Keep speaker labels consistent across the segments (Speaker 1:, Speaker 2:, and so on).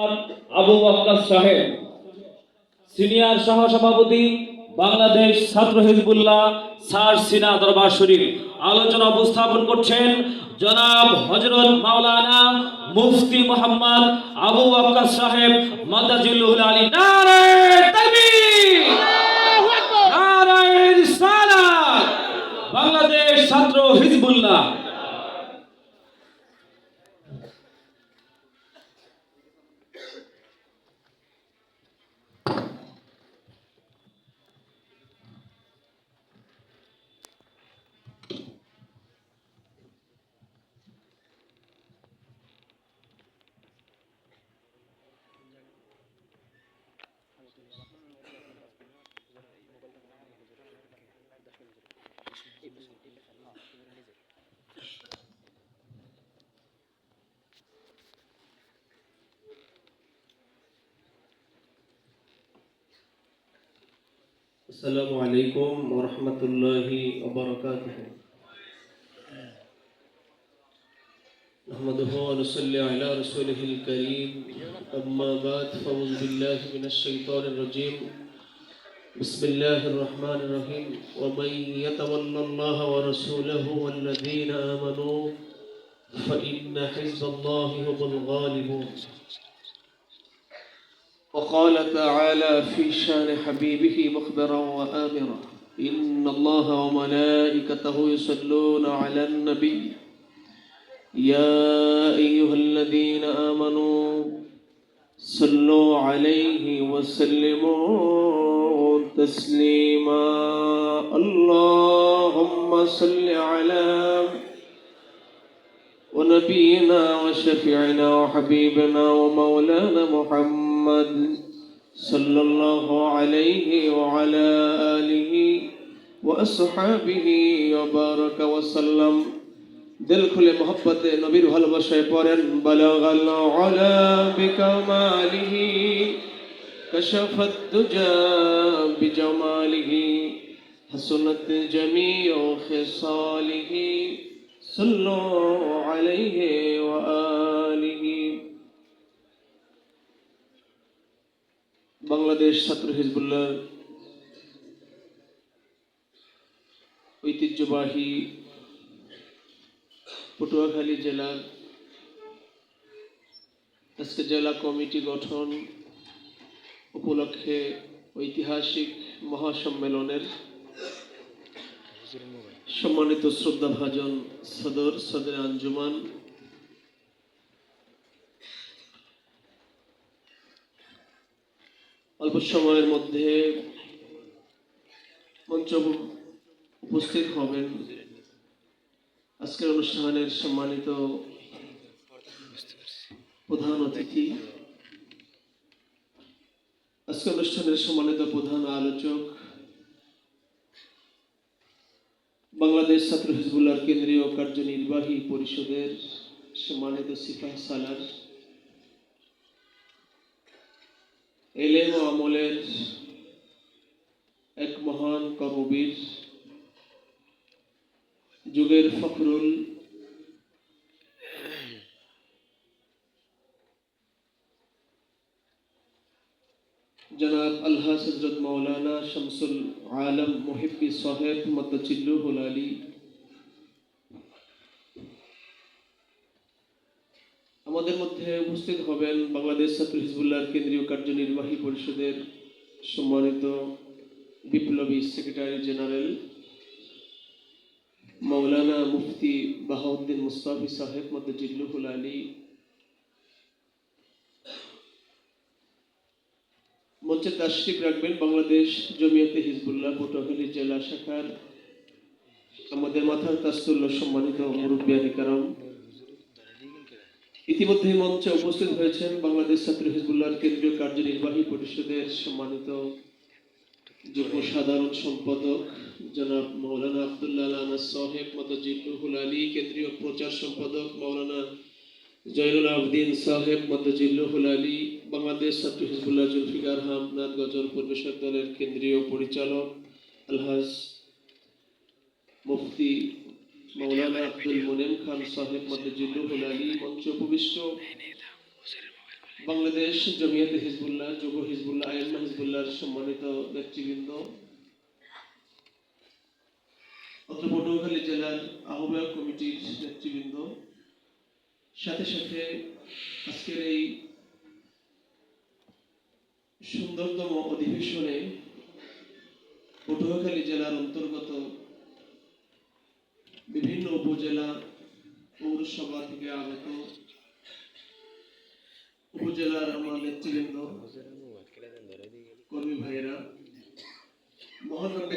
Speaker 1: আবু আক্কাস সাহেব, সিনিয়র সহসভাপতি, বাংলাদেশ ছাত্র হিজবুল্লাহ সার সিনা দরবার শরীফ। আলোচনা উপস্থাপন করছেন জনাব হজরত মাওলানা মুফতি মোহাম্মদ আবু আক্কাস সাহেব মাদাজিল্লুল আলী। বাংলাদেশ ছাত্র হিজবুল্লাহ।
Speaker 2: السلام عليكم ورحمة الله وبركاته. نحمده ونصلي على رسوله الكريم. أما بعد فأعوذ بالله من الشيطان الرجيم. بسم الله الرحمن الرحيم. ومن يتول الله ورسوله والذين آمنوا فإن حزب الله هم الغالبون. وقال تعالى في شان حبيبه مخبرا وآمرا إن الله وملائكته يصلون على النبي. يا أيها الذين آمنوا صلوا عليه وسلموا تسليما. اللهم صل على ونبينا وشفيعنا وحبيبنا ومولانا محمد صلى الله عليه وعلى آله وأصحابه وبارك وسلم দিল খুলে মোহব্বতে নবীর ভালোবাসায় পড়েন বালাগাল আলা বিকামালিহি كشفت الدجى بجماله حسنت جميع خصاله صلوا عليه وآله বাংলাদেশ ছাত্র হিজবুল্লাহ ঐতিহ্যবাহী পটুয়াখালী জেলার আজকে জেলা কমিটি গঠন উপলক্ষে ঐতিহাসিক মহাসম্মেলনের সম্মানিত শ্রদ্ধাভাজন সদর সদর আঞ্জুমান অল্প সময়ের মধ্যে মঞ্চ উপস্থিত হবেন। আজকের অনুষ্ঠানের সম্মানিত প্রধান অতিথি। আজকের অনুষ্ঠানের সম্মানিত প্রধান আলোচক বাংলাদেশ ছাত্র হিজবুল্লাহর কেন্দ্রীয় কার্যনির্বাহী পরিষদের সম্মানিত সিপাহ সালার। এলেম ও আমলের এক মহান কর্মবীর, যুগের ফখরুল, জনাব আল্লাহ হজরত মৌলানা শামসুল আলম মুহিব্বি সাহেব মদ্দচিল্লুহুল আলী আমাদের মধ্যে উপস্থিত হবেন বাংলাদেশ ছাত্র হিজবুল্লাহর কেন্দ্রীয় কার্যনির্বাহী পরিষদের সম্মানিত বিপ্লবী সেক্রেটারি জেনারেল মৌলানা মুফতি বাহাউদ্দিন মুস্তাফি সাহেব, মধ্যে মদ্দজিল্লুহুল আলী মঞ্চে তাশরিফ রাখবেন বাংলাদেশ জমিয়তে হিজবুল্লাহ পটুয়াখালী জেলা শাখার আমাদের মাথার তাস্তুল্য সম্মানিত মুরব্বিয়ানি কারাম। ইতিমধ্যে মঞ্চে উপস্থিত হয়েছেন বাংলাদেশ ছাত্র হিজবুল্লাহর কেন্দ্রীয় কার্যনির্বাহী পরিষদের সম্মানিত যুগ্ম সাধারণ সম্পাদক জনাব মৌলানা আবদুল্লাহ আনাস সাহেব মদজিল্লুহুল আলী, কেন্দ্রীয় প্রচার সম্পাদক মৌলানা জয়নুল আবদিন সাহেব মদজিল্লুহুল আলী, বাংলাদেশ ছাত্র হিজবুল্লাহ জুলফিকার হামনাদ গজল পরিবেশক দলের কেন্দ্রীয় পরিচালক আলহাজ মুফতি মৌলানা আব্দুল মুনেম খান সাহেব মদজিল্লুহুল আলী মঞ্চ উপবিষ্ট। বাংলাদেশ জমিয়তে হিজবুল্লাহ যুব হিজবুল্লাহ আইম্মা হিজবুল্লাহর সম্মানিত নেতৃবৃন্দ। অত্র পটুয়াখালী জেলার আহ্বায়ক কমিটির নেতৃবৃন্দ। সাথে সাথে আজকের এই সুন্দরতম অধিবেশনে পটুয়াখালী জেলার অন্তর্গত উপজেলা পৌরসভা থেকে আগত উপজেলার আমার নেতৃবৃন্দ, কর্মী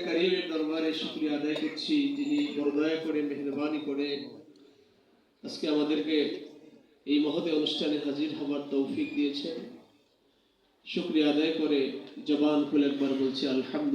Speaker 2: কারিমের দরবারে শুক্রিয়া আদায় করছি, যিনি করে, মেহরবানি করে আজকে আমাদেরকে এই মহতে অনুষ্ঠানে হাজির হবার তৌফিক দিয়েছেন। শুক্রিয়া আদায় করে জবান খুলে একবার বলছি, আলহামদুলিল্লাহ।